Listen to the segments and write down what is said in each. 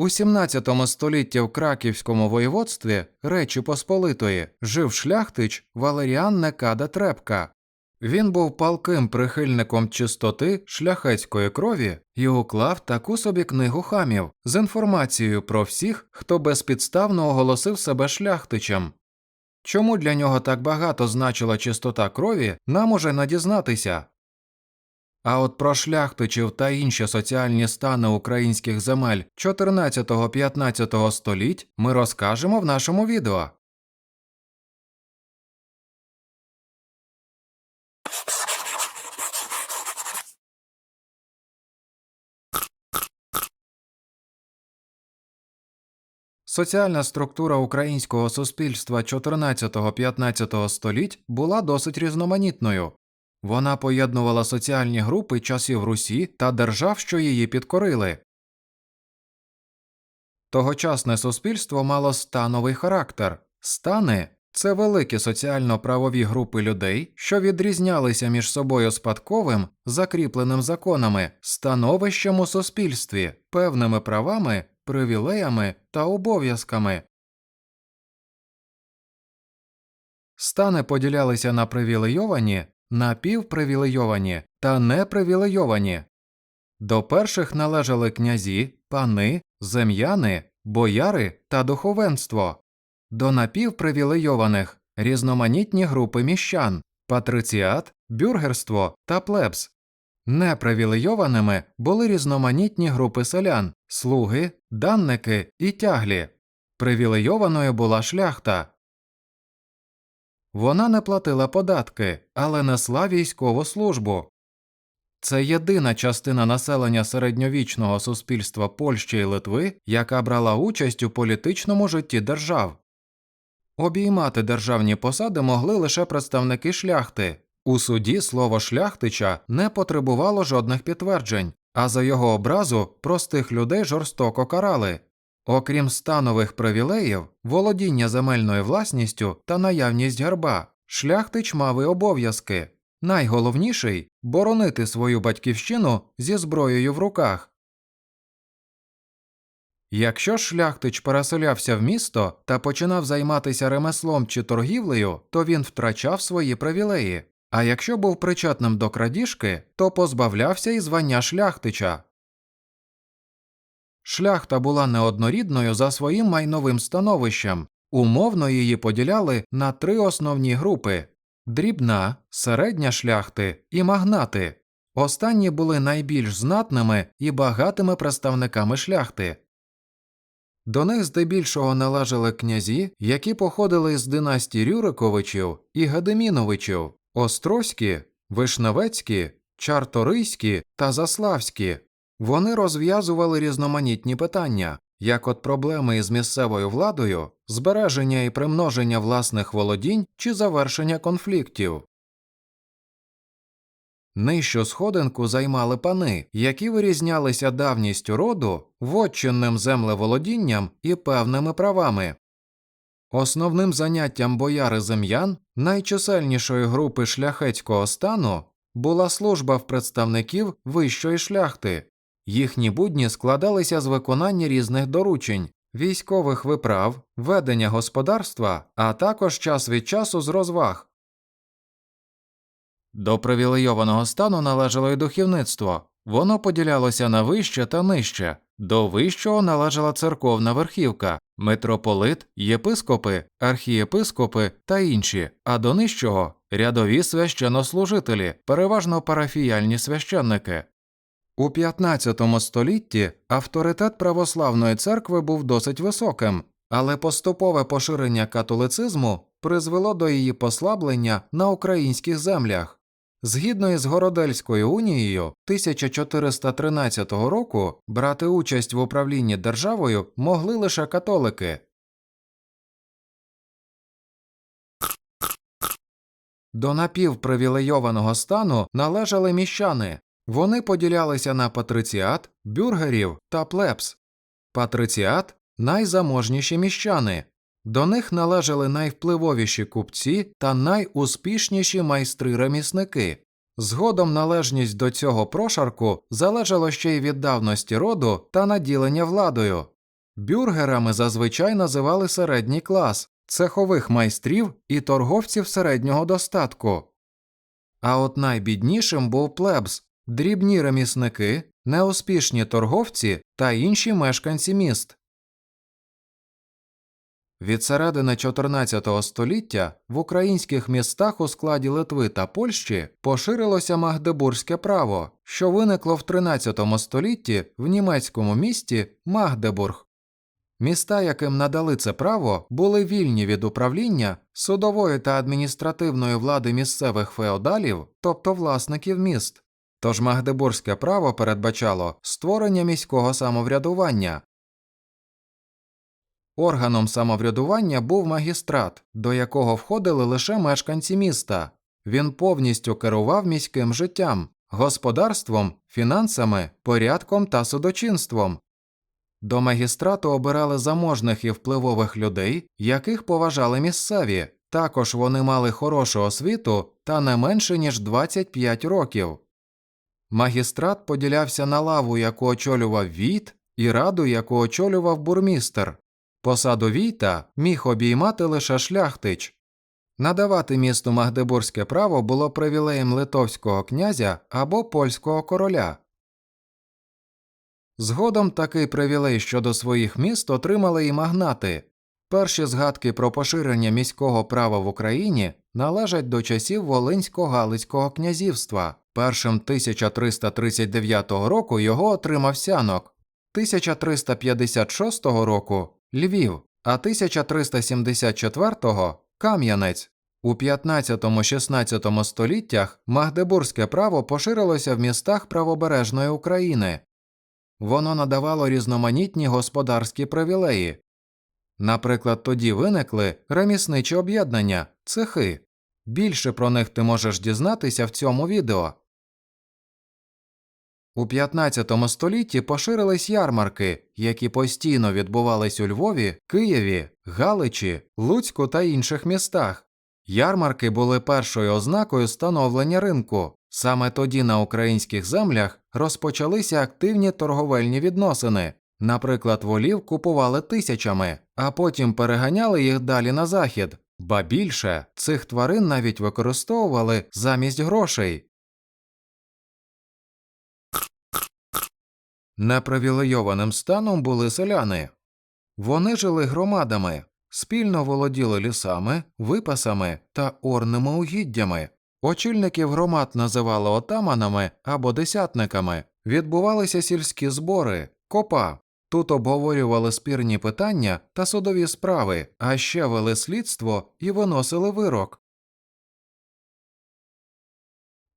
У 17 столітті в Краківському воєводстві Речі Посполитої жив шляхтич Валеріан Некада Трепка. Він був палким прихильником чистоти шляхетської крові і уклав таку собі книгу хамів з інформацією про всіх, хто безпідставно оголосив себе шляхтичем. Чому для нього так багато значила чистота крові, нам уже не дізнатися. А от про шляхтичів та інші соціальні стани українських земель 14-15 століть ми розкажемо в нашому відео. Соціальна структура українського суспільства 14-15 століть була досить різноманітною. Вона поєднувала соціальні групи часів Русі та держав, що її підкорили. Тогочасне суспільство мало становий характер. Стани це великі соціально-правові групи людей, що відрізнялися між собою спадковим, закріпленим законами, становищем у суспільстві, певними правами, привілеями та обов'язками. Стани поділялися на привілейовані, напівпривілейовані та непривілейовані. До перших належали князі, пани, зем'яни, бояри та духовенство, до напівпривілейованих різноманітні групи міщан, патриціат, бюргерство та плебс. Непривілейованими були різноманітні групи селян, слуги, данники і тяглі. Привілейованою була шляхта. Вона не платила податки, але несла військову службу. Це єдина частина населення середньовічного суспільства Польщі і Литви, яка брала участь у політичному житті держав. Обіймати державні посади могли лише представники шляхти. У суді слово шляхтича не потребувало жодних підтверджень, а за його образу простих людей жорстоко карали. Окрім станових привілеїв, володіння земельною власністю та наявність герба, шляхтич мав і обов'язки. Найголовніший боронити свою батьківщину зі зброєю в руках. Якщо шляхтич переселявся в місто та починав займатися ремеслом чи торгівлею, то він втрачав свої привілеї, а якщо був причетним до крадіжки, то позбавлявся і звання шляхтича. Шляхта була неоднорідною за своїм майновим становищем, умовно її поділяли на три основні групи дрібна, середня шляхти і магнати. Останні були найбільш знатними і багатими представниками шляхти. До них здебільшого належали князі, які походили з династій Рюриковичів і Гадеміновичів, Острозькі, Вишневецькі, Чарторийські та Заславські. Вони розв'язували різноманітні питання, як от проблеми із місцевою владою, збереження і примноження власних володінь чи завершення конфліктів. Нижчу сходинку займали пани, які вирізнялися давністю роду, вотчинним землеволодінням і певними правами. Основним заняттям бояри зем'ян, найчисельнішої групи шляхетського стану, була служба в представників вищої шляхти. Їхні будні складалися з виконання різних доручень, військових виправ, ведення господарства, а також час від часу з розваг. До привілейованого стану належало й духовництво. Воно поділялося на вище та нижче. До вищого належала церковна верхівка, митрополит, єпископи, архієпископи та інші, а до нижчого рядові священнослужителі, переважно парафіяльні священники. У 15 столітті авторитет православної церкви був досить високим, але поступове поширення католицизму призвело до її послаблення на українських землях. Згідно із Городельською унією 1413 року брати участь в управлінні державою могли лише католики. До напівпривілейованого стану належали міщани. Вони поділялися на патриціат, бюргерів та плебс. Патриціат найзаможніші міщани. До них належали найвпливовіші купці та найуспішніші майстри ремісники. Згодом належність до цього прошарку залежало ще й від давності роду та наділення владою. Бюргерами зазвичай називали середній клас, цехових майстрів і торговців середнього достатку. А от найбіднішим був плебс, дрібні ремісники, неуспішні торговці та інші мешканці міст. Від середини 14 століття в українських містах у складі Литви та Польщі поширилося магдебурзьке право, що виникло в 13 столітті в німецькому місті Магдебург. Міста, яким надали це право, були вільні від управління судової та адміністративної влади місцевих феодалів, тобто власників міст. Тож Магдебурзьке право передбачало створення міського самоврядування. Органом самоврядування був магістрат, до якого входили лише мешканці міста. Він повністю керував міським життям, господарством, фінансами, порядком та судочинством. До магістрату обирали заможних і впливових людей, яких поважали місцеві. Також вони мали хорошу освіту та не менше ніж 25 років. Магістрат поділявся на лаву, яку очолював війт, і раду, яку очолював бурмістер. Посаду війта міг обіймати лише шляхтич. Надавати місту Магдебурзьке право було привілеєм литовського князя або польського короля. Згодом такий привілей щодо своїх міст отримали і магнати. Перші згадки про поширення міського права в Україні належать до часів Волинсько-Галицького князівства. Першим 1339 року його отримав сянок, 1356 року Львів, а 1374 Кам'янець. У 15-16 століттях Магдебурзьке право поширилося в містах правобережної України. Воно надавало різноманітні господарські привілеї. Наприклад, тоді виникли ремісничі об'єднання, цехи. Більше про них ти можеш дізнатися в цьому відео. У 15 столітті поширились ярмарки, які постійно відбувались у Львові, Києві, Галичі, Луцьку та інших містах. Ярмарки були першою ознакою становлення ринку. Саме тоді на українських землях розпочалися активні торговельні відносини. Наприклад, волів купували тисячами, а потім переганяли їх далі на захід. Ба більше цих тварин навіть використовували замість грошей. Непривілейованим станом були селяни. Вони жили громадами, спільно володіли лісами, випасами та орними угіддями. Очільників громад називали отаманами або десятниками, відбувалися сільські збори, копа. Тут обговорювали спірні питання та судові справи, а ще вели слідство і виносили вирок.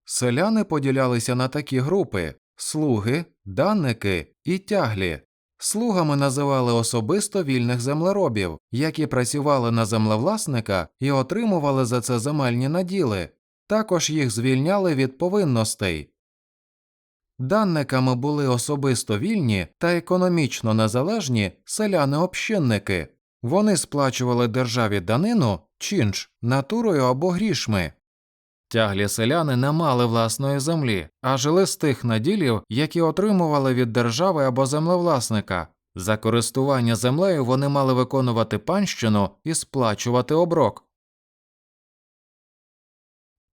Селяни поділялися на такі групи слуги, данники і тяглі. Слугами називали особисто вільних землеробів, які працювали на землевласника і отримували за це земельні наділи. Також їх звільняли від повинностей. Данниками були особисто вільні та економічно незалежні селяни-общинники. Вони сплачували державі данину, чинш, натурою або грішми. Тяглі селяни не мали власної землі, а жили з тих наділів, які отримували від держави або землевласника. За користування землею вони мали виконувати панщину і сплачувати оброк.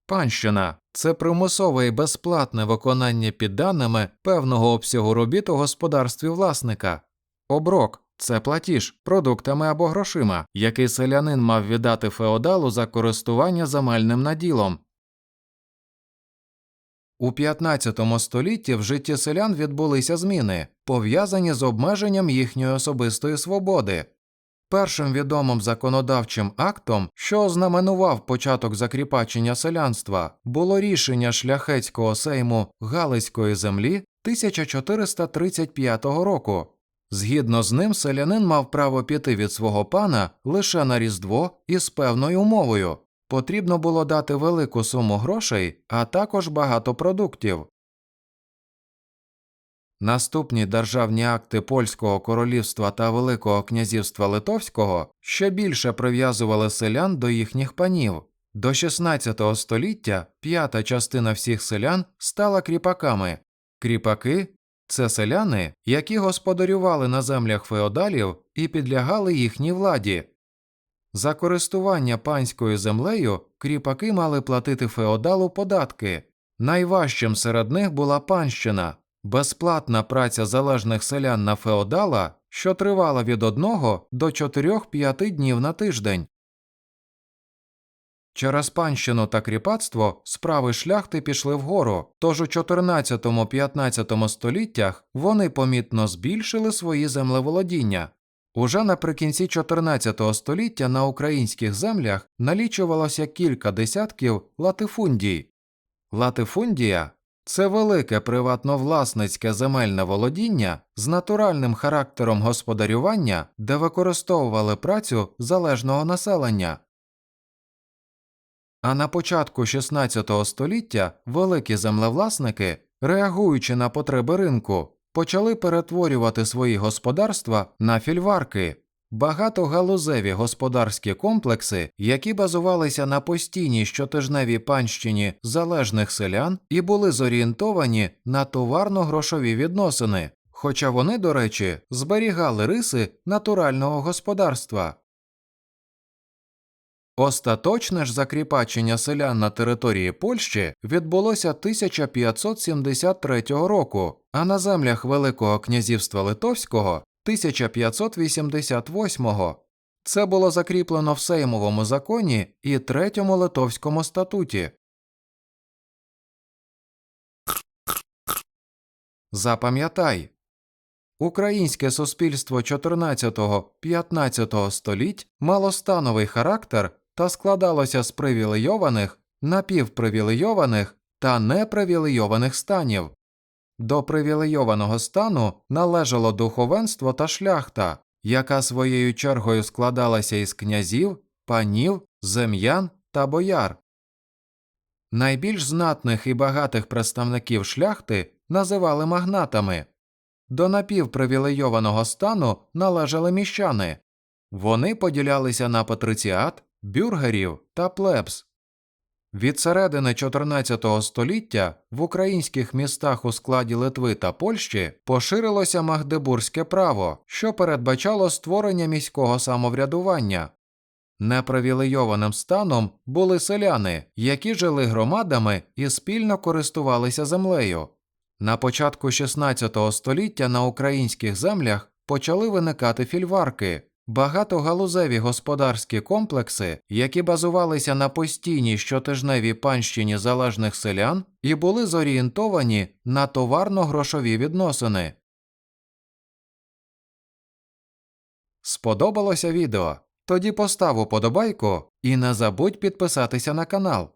Панщина це примусове і безплатне виконання підданими певного обсягу робіт у господарстві власника. Оброк це платіж продуктами або грошима, який селянин мав віддати феодалу за користування земельним наділом. У 15 столітті в житті селян відбулися зміни, пов'язані з обмеженням їхньої особистої свободи. Першим відомим законодавчим актом, що ознаменував початок закріпачення селянства, було рішення шляхетського сейму Галицької землі 1435 року. Згідно з ним, селянин мав право піти від свого пана лише на Різдво із певною умовою потрібно було дати велику суму грошей, а також багато продуктів. Наступні державні акти Польського королівства та Великого князівства Литовського ще більше прив'язували селян до їхніх панів. До 16 століття п'ята частина всіх селян стала кріпаками. Кріпаки Це селяни, які господарювали на землях феодалів і підлягали їхній владі. За користування панською землею кріпаки мали платити феодалу податки. Найважчим серед них була панщина, безплатна праця залежних селян на феодала, що тривала від 1 до 4-5 днів на тиждень. Через панщину та кріпацтво справи шляхти пішли вгору, тож у 14-15 століттях вони помітно збільшили свої землеволодіння. Уже наприкінці 14 століття на українських землях налічувалося кілька десятків латифундій. Латифундія це велике приватновласницьке земельне володіння з натуральним характером господарювання, де використовували працю залежного населення. А на початку 16 століття великі землевласники, реагуючи на потреби ринку, почали перетворювати свої господарства на фільварки, багатогалузеві господарські комплекси, які базувалися на постійній щотижневій панщині залежних селян і були зорієнтовані на товарно-грошові відносини, хоча вони, до речі, зберігали риси натурального господарства. Остаточне ж закріпачення селян на території Польщі відбулося 1573 року, а на землях Великого князівства Литовського 1588. Це було закріплено в Сеймовому законі і третьому Литовському статуті. Запам'ятай, Українське суспільство 14-15 століть мало становий характер та складалося з привілейованих, напівпривілейованих та непривілейованих станів. До привілейованого стану належало духовенство та шляхта, яка своєю чергою складалася із князів, панів, зем'ян та бояр. Найбільш знатних і багатих представників шляхти називали магнатами. До напівпривілейованого стану належали міщани. Вони поділялися на патриціат, бюргерів та плебс. Від середини 14 століття в українських містах у складі Литви та Польщі поширилося магдебурзьке право, що передбачало створення міського самоврядування. Непривілейованим станом були селяни, які жили громадами і спільно користувалися землею. На початку 16 століття на українських землях почали виникати фільварки, багатогалузеві господарські комплекси, які базувалися на постійній щотижневій панщині залежних селян і були зорієнтовані на товарно-грошові відносини. Сподобалося відео? Тоді постав уподобайку і не забудь підписатися на канал.